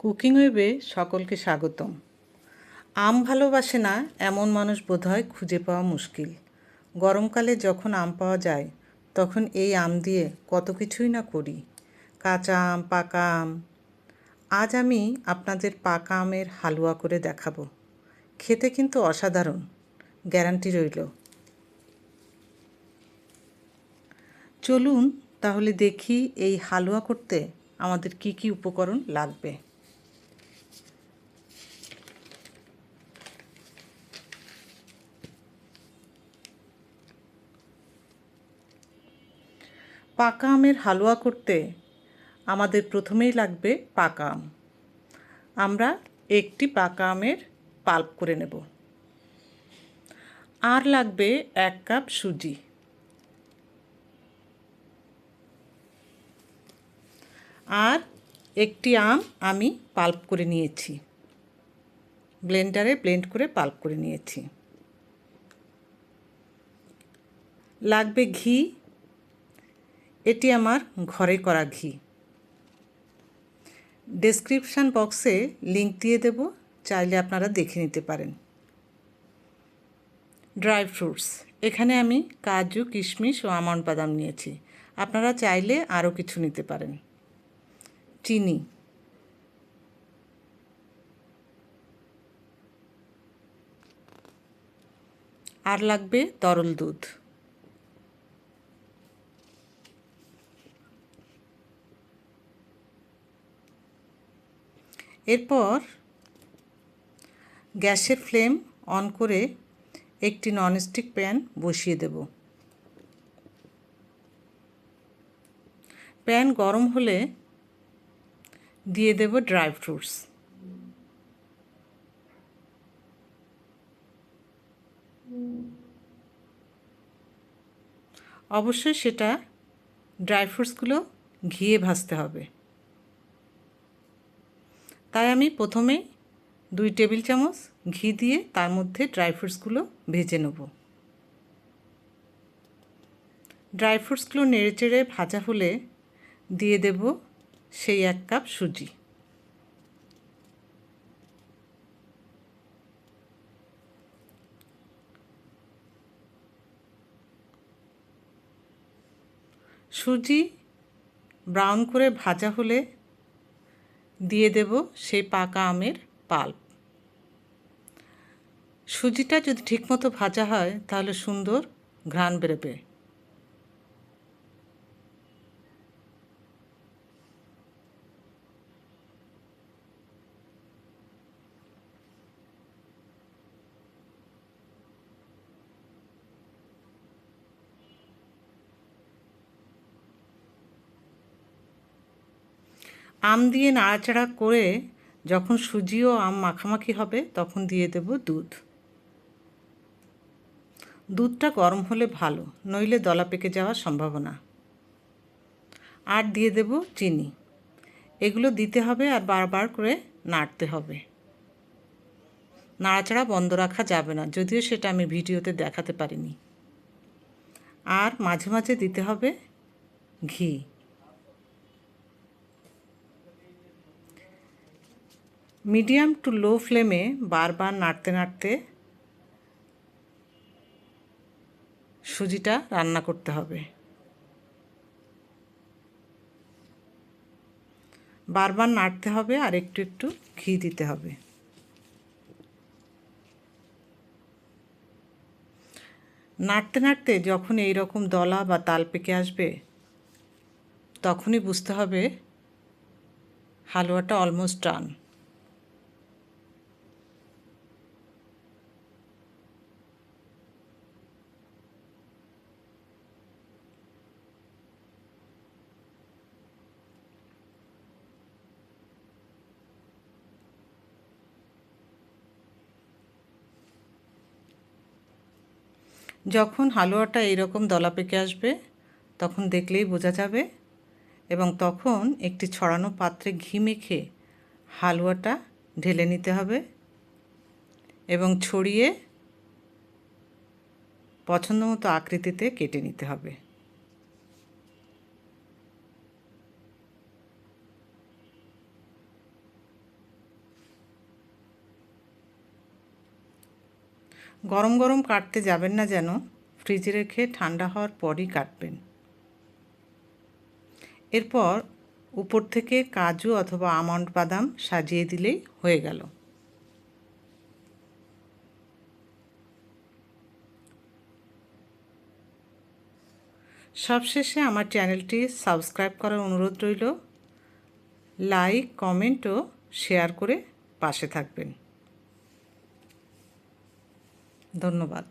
Cooking ওয়েবে সকলকে স্বাগতম। আম ভালোবাসে না এমন মানুষ বোধহয় খুঁজে পাওয়া মুশকিল। গরমকালে যখন আম পাওয়া যায়, তখন এই আম দিয়ে কত কিছুই না করি। কাঁচা আম, পাকা আম। আজ আমি আপনাদের পাকা আমের হালুয়া করে দেখাবো। খেতে কিন্তু অসাধারণ, গ্যারান্টি রইল। চলুন তাহলে দেখি এই হালুয়া করতে আমাদের কি কি উপকরণ লাগবে। পাকা আমের হালুয়া করতে আমাদের প্রথমেই লাগবে পাকা আম। আমরা একটি পাকা আমের পাল্প করে নেব। আর লাগবে এক কাপ সুজি। আর একটি আম আমি পাল্প করে নিয়েছি। ব্লেন্ডারে ব্লেন্ড করে পাল্প করে নিয়েছি। লাগবে ঘি এটি আমার ঘরে করা ঘি। ডেসক্রিপশান বক্সে লিংক দিয়ে দেব, চাইলে আপনারা দেখে নিতে পারেন। ড্রাই ফ্রুটস এখানে আমি কাজু, কিশমিশ ও আমন্ড বাদাম নিয়েছি। আপনারা চাইলে আরও কিছু নিতে পারেন। চিনি। আর লাগবে তরল দুধ। এরপর গ্যাসের ফ্লেম অন করে একটি ননস্টিক প্যান বসিয়ে দেব। প্যান গরম হলে দিয়ে দেব ড্রাই ফ্রুটস। অবশ্যই সেটা ড্রাই ফ্রুটসগুলো ঘিয়ে ভাজতে হবে। তাই আমি প্রথমে দুই টেবিল চামচ ঘি দিয়ে তার মধ্যে ড্রাই ফ্রুটসগুলো ভেজে নেব। ড্রাই ফ্রুটসগুলো নেড়ে চেড়ে ভাজা হলে দিয়ে দেব সেই এক কাপ সুজি। সুজি ব্রাউন করে ভাজা হলে দিয়ে দেব সেই পাকা আমের পাল্প। সুজিটা যদি ঠিকমতো ভাজা হয়, তাহলে সুন্দর ঘ্রাণ বেরোবে। আম দিয়ে নাড়াচাড়া করে যখন সুজি ও আম মাখামাখি হবে, তখন দিয়ে দেব দুধ। দুধটা গরম হলে ভালো, নইলে দলা পেকে যাওয়ার সম্ভাবনা। আর দিয়ে দেব চিনি। এগুলো দিতে হবে আর বারবার করে নাড়তে হবে। নাড়াচাড়া বন্ধ রাখা যাবে না, যদিও সেটা আমি ভিডিওতে দেখাতে পারিনি। আর মাঝে মাঝে দিতে হবে ঘি। মিডিয়াম টু লো ফ্লেমে বারবার নাড়তে নাড়তে সুজিটা রান্না করতে হবে। বারবার নাড়তে হবে আর একটু একটু ঘি দিতে হবে। নাড়তে নাড়তে যখন এই রকম দলা বা তাল পেকে আসবে, তখনই বুঝতে হবে হালুয়াটা অলমোস্ট ডান যখন হালুয়াটা এইরকম দলা পেকে আসবে, তখন দেখলেই বোঝা যাবে এবং তখন একটি ছড়ানো পাত্রে ঘি মেখে হালুয়াটা ঢেলে নিতে হবে এবং ছড়িয়ে পছন্দ মতো আকৃতিতে কেটে নিতে হবে। গরম গরম কাটতে যাবেন না যেন, ফ্রিজে রেখে ঠান্ডা হওয়ার পরই কাটবেন। এরপর উপর থেকে কাজু অথবা আমন্ড বাদাম সাজিয়ে দিলেই হয়ে গেল। সবশেষে আমার চ্যানেলটি সাবস্ক্রাইব করার অনুরোধ রইল। লাইক, কমেন্ট ও শেয়ার করে পাশে থাকবেন। ধন্যবাদ।